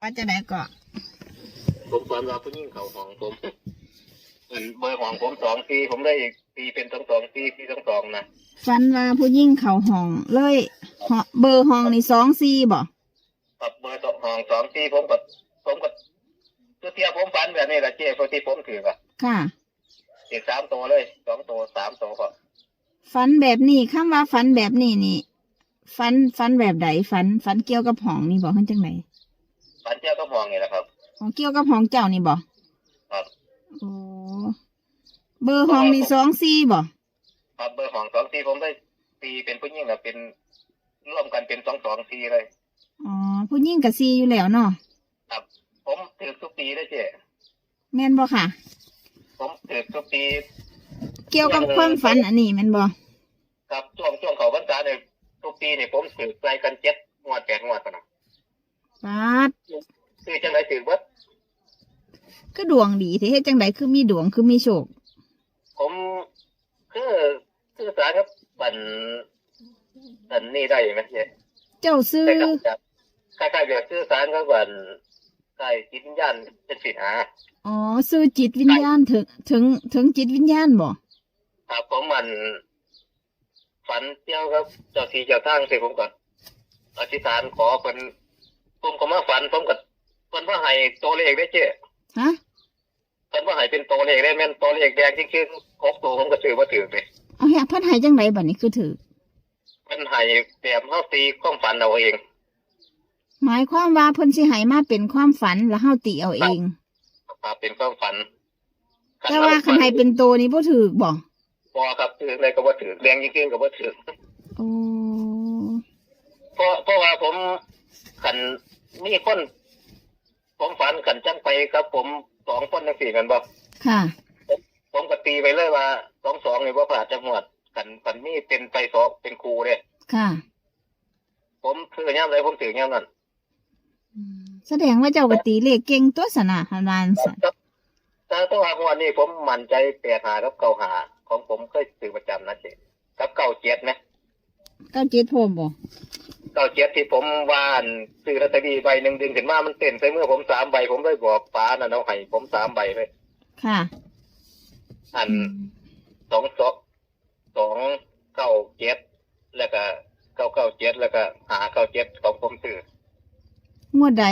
ว่าจะได้ก็ผมฝันว่าผู้หญิงเขาห้องผมเหมือนเบอร์ของผมสองปีผมได้ตีเป็นสองสองปีที่สองสองนะฝันว่าผู้ยิ่งเขาห้องเลยเหาะเบอร์ห้องนี่สองสี่บ่กับเบอร์สองห้องสองปีผมกับผมกับตัวเทียผมฝันแบบนี้แหละเจ้พอที่ผมถือกับค่ะอีกสามตัวเลยสองตัวสามตัวก็ฝันแบบนี้คำว่าฝันแบบนี้นี่ฝันฝันแบบใดฝันฝันเกี่ยวกับห้องนี่บอกขึ้นจังไหน ฝันเจ้าก็มองนี่แหละครับอ๋อเกี่ยวกับห้องเจ้านี่บ่ครับ โอ้เบอร์ห้องนี่สองสี่บ่ครับเบอร์ของสองปีผมได้ตีเป็นผู้หญิงแล้วเป็นร่วมกันเป็นสองสองปีเลยอ๋อผู้ยิ่งกับสี่อยู่แล้วเนาะครับ ผมถือทุกปีเลยเจ้แม่นบ่ค่ะ ผมถือทุกปีเกี่ยวกับความฝันอันนี้แม่นบ่ครับช่วงช่วงเขาพรรษาเนี่ยทุกปีเนี่ยผมถือใจกันเจ็ดงวดแปดงวดปะนะปาด คือจังไรถือว่าก็ดวงดีที่เฮ็ดจังไดคือมีดวงคือมีโชค ผมคือคือสารครับบันบันนี่ได้ไหมเนี่ยเจ้าซื้อแต่กับจับคล้ายๆแบบคือสารครับบันใกล้จิตวิญญาณเป็นสิทธาอ๋อซื้อจิตวิญญาณถึงถึงถึงจิตวิญญาณบ่ครับผมมันฝันเที่ยวครับเจ้าที่เจ้าทางเสร็จผมก็อธิษฐานขอเพิ่นผมก็มาฝันผมก็ เพิ่นว่าให้ตัวเลขได้เจ้ฮะเพิ่นว่าให้เป็นตัวเลขได้แม่นตัวเลขแดงที่คือหกตัวผมก็ถือว่าถือไปเอาเฮ็ดเพิ่นให้จังไดบัดนี้คือถือมันให้แบบเฮาตีความฝันเอาเอง หมายความว่าเพิ่นสิให้มาเป็นความฝันแล้วเฮาติเอาเองครับเป็นความฝันแต่ว่าคันให้เป็นโตนี่บ่ถือบ่พอครับถืออะไรก็บ่ถือแดงยิ่งขึ้นก็บ่ถือโอ้เพราะเพราะว่าผมขันมีคน ผมฝันขันจังไปครับ ผมสองคนทั้งสี่กันบ่ค่ะ ผมก็ตีไปเลยว่าสองสองนี่ว่าผ่าจังหวัดขันขันนี่เป็นไปสองเป็นครูเลยค่ะ ผมถือย่ามไรผมถือย่ามนั้นอืมแสดงว่าเจ้าก็ตีเลขเก่งตัวสนะหันวานซะแต่ตัวหางวันนี้ผมมั่นใจแปดหากับเก่าหา ของผมเคยถือประจำนะเจ๊กับเก่าเจ็ดนะเก้าเจ็ดโพมบ่เก่าเจ็ดที่ผมวาอันซื้อลอตเตอรี่ใบหนึ่งดึงขึ้นมามันเต้นใส่เมื่อผมสามใบผมได้บอกป้าน่ะเอาให้ผมสามใบเลยค่ะ อันสองสองสองเก้าเจ็ดแล้วก็เก้าเก้าเจ็ดแล้วก็หาเก้าเจ็ดของผมซื้องวดใด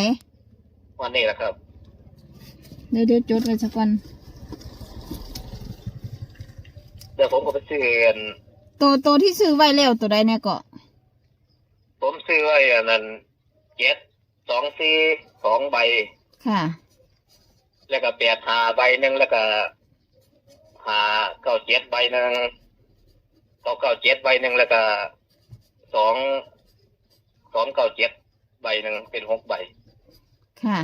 วันนี้แหละครับเดี๋ยวเดี๋ยวจดไว้สักวันเดี๋ยวผมก็ไปซื้ออันโตโตที่ซื้อไว้แล้วตัวใดเนี่ยก็ ผมซื้อไว้อันนั้นเจ็ดสองสี่สองใบ ค่ะ แล้วก็แปดหาใบหนึ่งแล้วก็หาเก้าเจ็ดใบหนึ่งเก้าเก้าเจ็ดใบหนึ่งแล้วก็สองสองเก้าเจ็ดใบหนึ่งเป็นหกใบ ค่ะ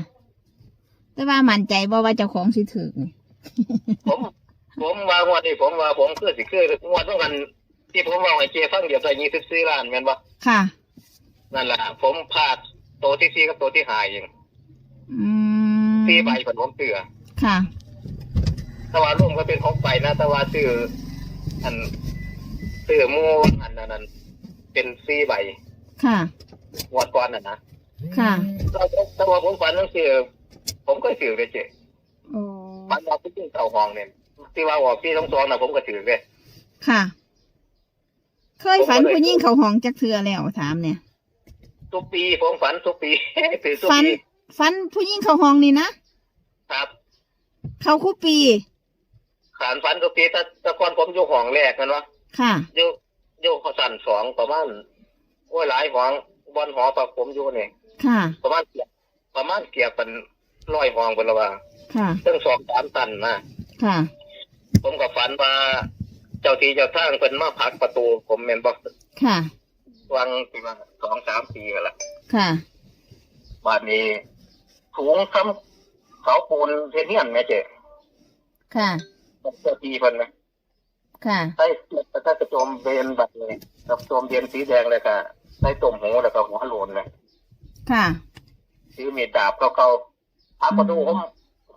แต่ว่ามั่นใจบ่ว่าเจ้าของสิถือนี่ผมผมว่างวดนี้ผมว่าผมคือสิคืองวดต้องกัน ที่ผมว่าให้เจฟังเดี๋ยวใส่ยี่สิบสี่ล้านแม่นบ่ค่ะ นั่นแหละผมพลาดตัวที่สี่กับตัวที่หายเองอืมสี่ใบผนผมเตือค่ะถ้าว่าร่วมก็เป็นหกใบนะแต่ว่าซื้ออันซื้อหมูอันนั้นนั้นเป็นสี่ใบค่ะ งวดก่อนน่ะนะค่ะแต่แต่ว่าผมฝันนั่นคือผมก็ถือเลยเจ๊โอ้ฝันว่าพี่ขึ้นเต่าห้องเนี่ยที่ว่าออกที่ท้องสองน่ะผมก็ถือเลยค่ะ เคยฝันผู้หญิงเขาห้องจักเทือแล้วถามเนี่ย ทุกปีผมฝันทุกปี ถือทุกฝันปีฝันผู้หญิงเขาห้องนี่นะครับเขาคู่ปี ขานฝันทุกปีแต่แต่ก่อนผมอยู่ห้องแรกกันวะค่ะ อยู่อยู่ขอสั่นสองประมาณโอ้ยหลายห้องบอนหอปากผมอยู่เนี่ยค่ะ ประมาณเกือบประมาณเกียบเป็นร้อยห้องเป็นละว่าค่ะ ตั้งสองสามตันนะ ค่ะ ผมก็ฝันว่า เจ้าที่เจ้าทางเป็นมาผลักประตู ผมเมนบอกค่ะ วังปีมาสองสามปีกันละค่ะบ้านนี้ถุงซ้ำเขาปูนเทเนียนแม่เจ๊ค่ะเจ้าที่เพิ่นนะค่ะใส่ถ้ากระโจมเบนแบบเลยกระโจมเบนสีแดงเลยค่ะใส่ต้มหูแล้วก็หัวโลนเลยค่ะซื้อมีดดาบเก่าๆถามมาดูผม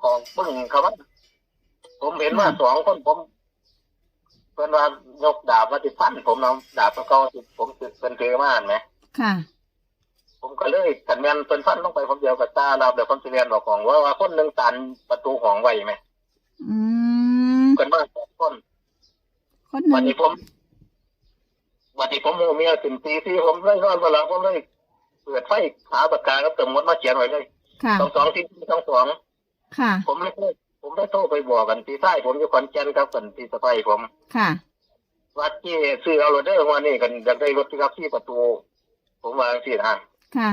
ของปึ้งเขาว่าผมเห็นว่าสองคนผม เพิ่นว่ายกดาบมาติดฟันผมเอาดาบเก่าๆที่ผมถือเป็นถือมาเห็นไหมค่ะผผมก็เลยขันแมนเป็นฟันลงไปผมเดียวกับตาเราเดี๋ยวผมสิเรียนบอกของว่าว่าคนหนึ่งตันประตูห้องไว้ไหมอืมกันมาสองคนคนหวันนึ่งนี้ผมวันนี้ผมโมเมียถึงตีที่ผมเลยนอนเวลาผมเลยเปิดไฟหาปากกากับเติมมดมาเขียนไว้เลยค่ะ สองสองที่สองสอง ค่ะ ผมไม่ได้ ผมได้โทรไปบอกกันตีใต้ผมอยู่ขอนแก่นครับกันตีสะพายผมค่ะ วัดที่ซื้อเอารถเดอร์มานี่กันอยากได้รถที่ครับที่ประตู ผมวาจังสินะค่ะ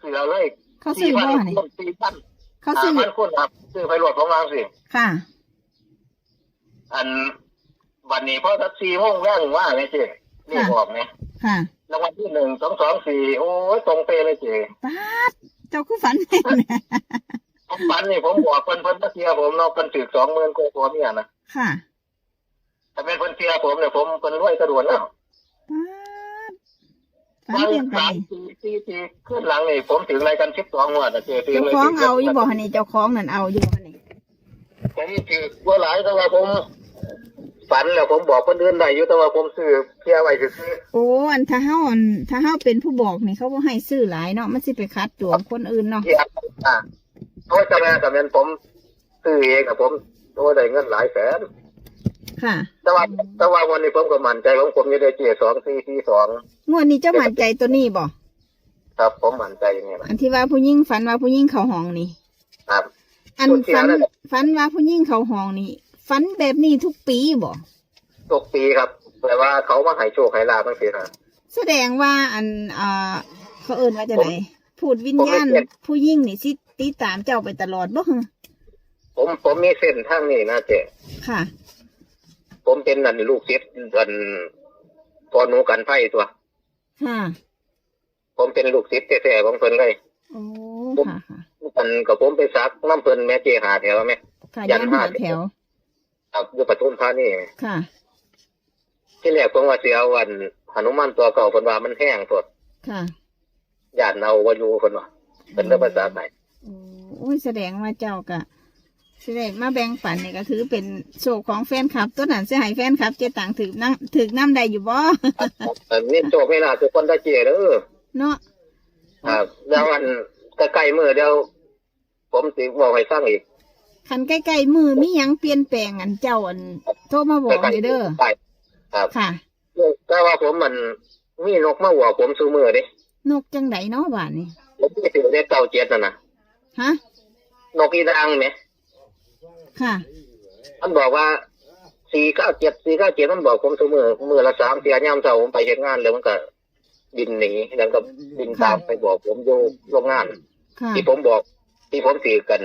ซื้อเอาเลยเขาซื้อบ่พันี่คนสี่พันเขาซื้อพันคนครับซื้อไปรถผมวาจังสิ ค่ะ อันวันนี้พอทักซี่โมงแรงว่าไงเจ๊นี่บอกไงค่ะรางวัลที่หนึ่งสองสองสี่โอ้ยตรงเปเลยเจ๊ ป้าดเจ้าคู่ฝันแม่นเนี่ย ผมปันนี่ผมบอกเพิ่นเพิ่นมาเสียผมเนาะเพิ่นถือสองหมื่นกว่าตัวเนี่ยนะค่ะถ้าเป็นเพิ่นเสียผมเนี่ยผมเพิ่นรวยกระโดดแล้วป้าดฝันเพียงไปสามสี่สี่สี่ขึ้นหลังนี่ผมถึงรายการชิปสองงวดนะเจ๊ถึงเจ้าเลยของเอาอยู่บ่ฮะนี่เจ้าของนั่นเอาอยู่บ่ฮะนี่ผมถือว่าหลายแต่ว่าผมฝันแล้วผมบอกคนอื่นได้อยู่แต่ว่าผมซื้อเพียไว้ซื้อโอ้อันถ้าเฮาอันถ้าเฮาเป็นผู้บอกนี่เขาบ่ให้ซื้อหลายเนาะมันสิไปคัดตัวคนอื่นเนาะที่อะเพราะ จะแม่กับแม่นผมซื้อเองกับผมโอ้ได้เงินหลายแสนค่ะ แต่ว่าแต่ว่าวันนี้ผมก็มั่นใจของผมอยู่ในเจสองสี่สี่สองงวดนี้เจ้ามั่นใจตัวนี้บ่ครับ ผมมั่นใจอย่างนี้นะอันที่ว่าผู้หญิงฝันว่าผู้หญิงเข้าห้องนี่ครับ อันตัวเสียฝันแล้วฝันว่าผู้หญิงเข้าห้องนี่ฝันแบบนี้ทุกปีบ่ตกปีครับแต่ว่าเขามาให้โชคให้ลาบตั้งสินะแสดงว่าอันอ่าเขาเอิ้นว่าจะไหนพูดวิญญาณผมไม่เก็ตผู้หญิงนี่สิ ติดตามเจ้าไปตลอดบ่ฮะผมผมมีเส้นทางนี้นะเจค่ะ ผมเป็นนันลูกศิษย์อันพอหนูกันไพ่ตัว ค่ะ ผมเป็นลูกศิษย์แท้ๆของเพิ่นเลยโอ้ผมค่ะค่ะกันกับผมไปซักน้ำเพิ่นแม่เจหาแถวแม่ค่ะยัยันนห้าหาแถวครับอยู่ปทุมธานีค่ะที่แรกผมว่าสิเอาวันหนุมานตัวเก่าเพิ่นว่ามันแห้งสดค่ะญาติเอาบ่อยู่เพิ่นว่าเป็นเรื่องภาษาไหนโอ้โอ้ยแสดงว่าเจ้ากะแสดงมาแบ่งปันนี่ก็ถือเป็นโชคของแฟนคลับ ตัวนั้นเสียหายแฟนคลับ เจต่างถือนั่งถือน้ำใดอยู่บ่อันนี้โชคให้ลาภทุกคนได้เจเด้อเนาะครับแล้ววันใกล้ๆมื้อเดียวผมสิบอกให้ฟังอีกคันใกล้ๆมือมีหยังเปลี่ยนแปลงอันเจ้าอันโทรมาบอกเลยเด้อใกล้ครับค่ะแต่ว่าผมมันมีนกมาหัวผมซูมือเด้นกจังไดเนาะบ้านนี่ผมไปถือได้เก้าเจ็ดนั่นนะ ฮะ นกอีดังไหมค่ะ มันบอกว่าสี่เก้าเจ็ดสี่เก้าเจ็ดมันบอกผมซูมือมือละสามเทียย่ามเช้าผมไปเฮ็ดงานแล้วมันก็บินหนีแล้วก็บินตามไปบอกผมอยู่โรงงาน ค่ะ ที่ผมบอก ที่ผมถือกัน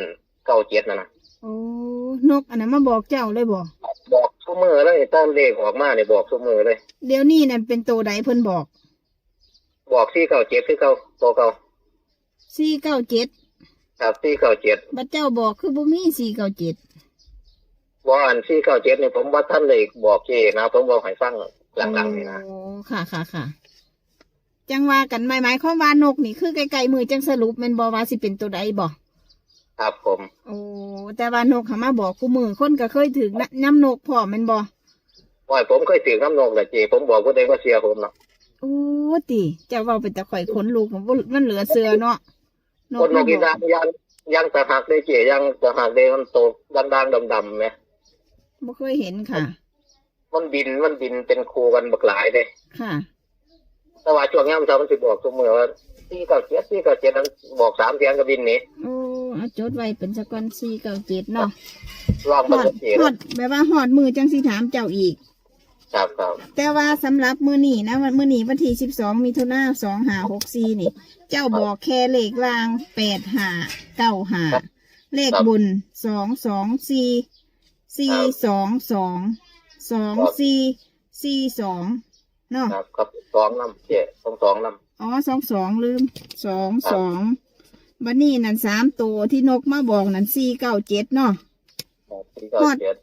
เก้าเจ็ดนั่นนะโอ้ นกอันนั้นมาบอกเจ้าเลยบ่บอกซูมือเลยตอนเลขออกมาเนี่ยบอกซูมือเลย เดี๋ยวนี้นั่นเป็นตัวใดเพิ่นบอก บอกสี่เก้าเจ็ดคือเก้าตัวเก้าสี่เก้าเจ็ด ครับสี่เก้าเจ็ดบัดเจ้าบอกคือบ่มีสี่เก้าเจ็ดบอกอันสี่เก้าเจ็ดเนี่ยผมว่าท่านเลยบอกเจนะผมบอกให้ฟังหลังๆนี่นะโอ้ค่ะค่ะค่ะจังว่ากันหมายหมายความว่านกนี่คือไกลๆมือจังสรุปแม่นบ่ว่าสิเป็นตัวใดบ่ครับผมโอ้แต่ว่านกหามาบอกกูมือคนก็เคยถึงน้ำนกพร้อมแม่นบ่ว่าผมเคยถือน้ำนกแต่เจผมบอกผู้ใดว่าเสียผมเนาะโอ้ติเจ้าเว้าเป็นตะข่อยขนลูกมันบ่มันเหลือเสือเนาะ นคนนมากอีบดาอกยังยังตะหักได้เจยังตะหักได้มันโตดังๆดำๆไหมบ่เคยเห็นค่ะ มันบินมันบินเป็นคูกันบักหลายเลยค่ะ แต่ว่าช่วงย่ำเช้ามันจะบอกเสมอว่าที่เก้าเจ็ดที่เก้าเจ็ดนั้นบอกสามเสียงก็บินหนี้โอ้เอาจดไว้เป็นสกอนสี่เก้าเจ็ดเนาะลองฮมาอดดูเจฮอดแบบว่าฮอดมือจังสิถามเจ้าอีก ครับครับแต่ว่าสำหรับมือนี้นะวันมือนี้วันที่สิบสองมิถุนาสองหาหกสี่นี่ เจ้าบอกแค่เลขล่างแปดหาเก้าหาเลขบนสองสองสี่สี่สองสองสองสี่สี่สองเนาะครับครับสองน้ำเจสองสองน้อ๋อสองสองลืมสองสองบันนี้นั่นสามตัวที่นกมาบอกนั่นสี่เก้าเจ็ดเนาะำที่เก้าเจ็ด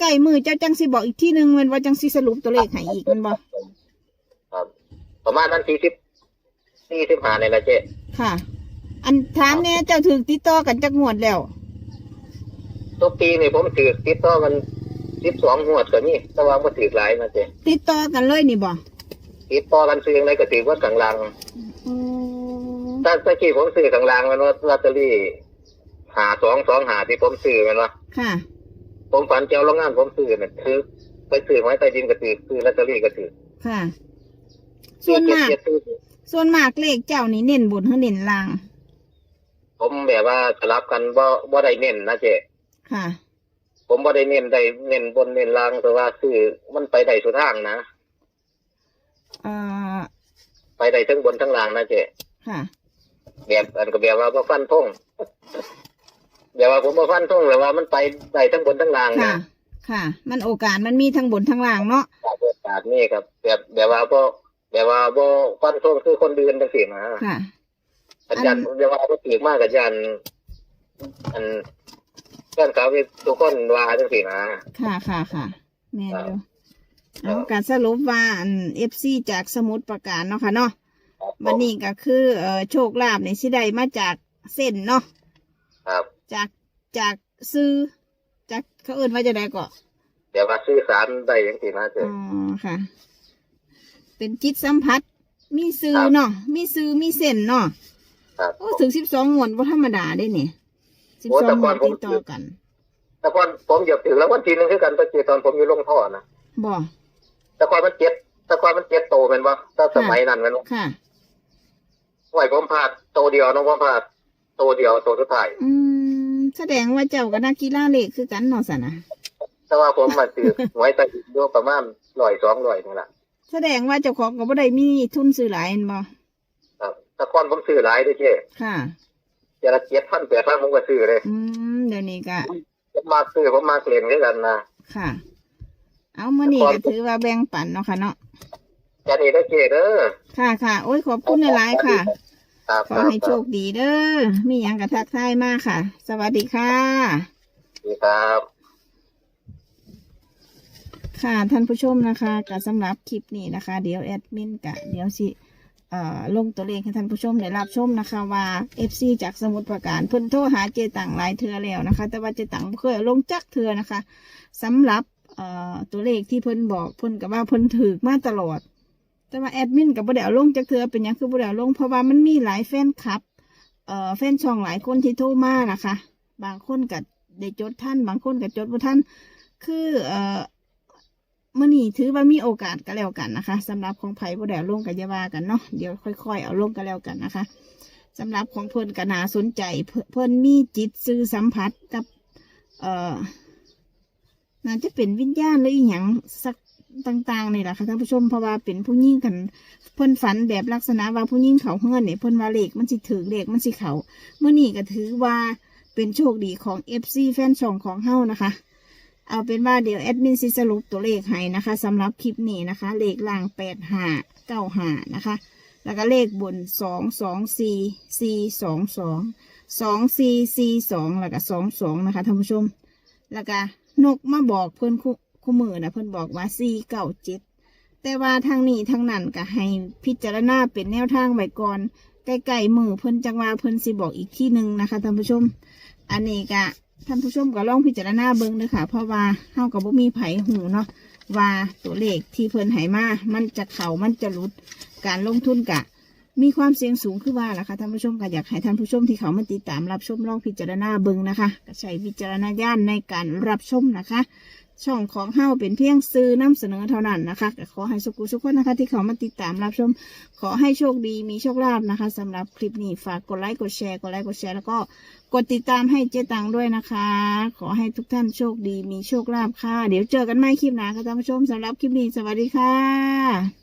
ใกล้ๆมือเจ้าจังสิบอกอีกที่หนึ่งแมันว่าจังสิสรุปตัวเลขให้อีกแมันบอกครับ ประมาณนั้นที่สิบที่สิบห้าในละเจค่ะ อันถามเนี่ยเจ้าถึงติดต่อกันจักงวดแล้ว ทุกปีนี่ผมถือติดต่อกันสิบสองงวดก็มีแต่ว่ามันถือหลายนะเจติดต่อกันเลยนี่บ่ติดต่อกันซื้ออะไรก็ถือว่าข้างล่างโอ้ถ้าตะกี้ผมซื้อข้างล่างมันว่าลอตเตอรี่หาสองสองหาที่ผมซื้อมันว่าค่ะ ผมฝันเจ้าโรงงานผมซื้อเนี่ยคือ ไปซื้อไว้ใต้ดินก็ถือซื้อลอตเตอรี่ก็ถือค่ะ ส่วนมากเจ็ดซื้อส่วนมากเลขเจ้านี่เน้นบนหรือเน้นล่าง ผมแบบว่าสลับกันว่าว่าได้เน้นนะเจ๊ค่ะ ผมว่าได้เน้นได้เน้นบนเน้นล่างแต่ว่าซื้อมันไปได้สุดทางนะเอ่อไปได้ทั้งบนทั้งล่างนะเจ๊ค่ะ แบบอันก็แบบว่าบ่ฟันทง แบบว่าผมบ่ฟันทงเลยว่ามันไปได้ทั้งบนทั้งล่างค่ะ นะค่ะ มันโอกาสมันมีทั้งบนทั้งล่างเนาะจากโอกาสนี่ครับแบบแบบว่าบ่แบบว่าบ่ฟันทงคือคนเดือนจังซี่นะค่ะ อาจารย์แบบว่าบ่ถือมากอาจารย์อันเพื่อนเขาทุกคนว่าจังซี่นะ ค่ะค่ะค่ะแม่นอยู่ครัเอาบการสรุปว่าอันเอฟซีจากสมุทรปราการเนาะค่ะเนาะวันนี้ก็คือเอ่อโชคลาภในสิได้มาจากเส้นเนาะครับ จากจากซื้อ จากเขาเอื่นว่าจะได้ก็เดี๋ยวว่าสื่อสารได้จังซี่นะเจ้อ๋อค่ะ เป็นจิตสัมผัส มีซื้อครับเนาะมีซื้อมีเส้นเนาะครับโอ้ถึงสิบสองงวดว่าธรรมดาได้เนี่ยสิบโอ้สอแต่งงก่วอดนผมติดต่อกันแต่ก่อนผมเหยียบถึงแล้ววันที่หนึงคือกันตะกี้ตอนผมอยู่ลงท่อนะบ่แต่ก่อนมันเจ็ดแต่ก่อนมันเจ็ดโตแม่นบ่ถ้าสมัยนั้นแม่นบ่ค่ะไหวผมพลาดโตเดียวน้องผมพลาดโตเดียวโตสุดท้ายอืม แสดงว่าเจ้ากับนักกีฬาเหล็กคือกันเนาะสนะแต่ว่าผมมาซื้อไว้ใต้ดินอยู่ประมาณร้อยสองร้อยนี่แหละแสดงว่าเจ้าของก็บ่ได้มีทุนซื้อหลายแม่นบ่ครับแต่ก่อนผมซื้อหลายเด้วยเจ้ค่ะเจละเจ็ดพันแปดพันผมก็ซื้อเลย อืมเดี๋ยวนี้ก็ผมมาซื้อผมมาเล่นด้วยกันนะค่ะ เอามื่อนี้ก็ถือว่าแบ่งปันเนาะค่ะเนาะแค่นี้ได้อเจ้เด้อค่ะค่ะโอ้ยขอบคุณหลายๆค่ะ ครับขอให้โชคดีเด้อมีหยังกระทักทายมากค่ะ สวัสดีค่ะ ดีครับ ค่ะท่านผู้ชมนะคะก็สำหรับคลิปนี้นะคะ เดี๋ยวแอดมินกะเดี๋ยวสิเอ่อลงตัวเลขให้ท่านผู้ชมได้รับชมนะคะว่า FC จากสมุทรปราการเพิ่นโทรหาเจตังหลายเทือแล้วนะคะ แต่ว่าเจตังบ่เคยเอาลงจักเทือนะคะสำหรับเอ่อตัวเลขที่เพิ่นบอกเพิ่นกับว่าเพิ่นถือมาตลอด แต่ว่าแอดมินกับบ่ได้เอาลงจักเทือเป็นหยังคือบ่ได้เอาลงเพราะว่ามันมีหลายแฟนคลับ เอ่อแฟนช่องหลายคนที่โทรมานะคะ บางคนก็ได้จดท่านบางคนก็จดบ่ท่านคือเอ่อมื่อนี้ถือว่ามีโอกาสก็แล้วกันนะคะสำหรับของไผ่บ่ได้เอาลงกับยาวากันเนาะเดี๋ยวค่อยๆ เอาลงกันแล้วกันนะคะสำหรับของเพิ่นก็น่าสนใจเพิ่นเพิ่นมีจิตสื่อสัมผัสกับ เอ่อน่าจะเป็นวิญญาณหรืออีหยังสัก ต่างๆนี่แหละค่ะท่านผู้ชมเพราะว่าเป็นผู้หญิงกันเพิ่นฝันแบบลักษณะว่าผู้หญิงเขาเฮือนเนี่ยเพิ่นว่าเลขมันสิถือเลขมันสิเขาเมื่อนี้ก็ถือว่าเป็นโชคดีของ FC แฟนช่องของเฮานะคะ เอาเป็นว่าเดี๋ยวแอดมินสิสรุปตัวเลขให้นะคะสำหรับคลิปนี้นะคะ เลขล่างแปดห้าเก้าห้านะคะ แล้วก็เลขบนสองสองสี่สี่สองสองสองสี่สี่สองแล้วก็สองสองนะคะท่านผู้ชม แล้วก็นกมาบอกเพื่อนคู่ คู่มือนะเพื่นบอกว่าสี่เก้าเจ็ดแต่ว่าทางนี้ทางนั้นก็ให้พิจารณาเป็นแนวทางไว้ก่อนใกล้ๆมือเพิ่นจังว่าเพิ่นสิบอกอีกที่หนึ่งนะคะท่านผู้ชม อันนี้ก็ท่านผู้ชมก็ลองพิจารณาเบิ่งเด้อค่ะ เพราะว่าเฮากับบ่มีไผหูเนาะว่าตัวเลขที่เพิ่นให้มา มันจะเข้ามันจะหลุด การลงทุนกะ มีความเสี่ยงสูงคือว่าล่ะค่ะท่านผู้ชมก็อยากให้ท่านผู้ชมที่เขามาติดตามรับชมลองพิจารณาเบิ่งนะคะ ก็ใช้วิจารณญาณในการรับชมนะคะ ช่องของเฮาเป็นเพียงซื้อนำเสนอเท่านั้นนะคะขอให้สุกุสุขคนนะคะ ที่เขามาติดตามรับชม ขอให้โชคดีมีโชคลาภนะคะสำหรับคลิปนี้ฝากกดไลค์กดแชร์กดไลค์กดแชร์แล้วก็กดติดตามให้เจ๊ตังด้วยนะคะ ขอให้ทุกท่านโชคดีมีโชคลาภค่ะ เดี๋ยวเจอกันใหม่คลิปหน้าค่ะท่านผู้ชมสำหรับคลิปนี้สวัสดีค่ะ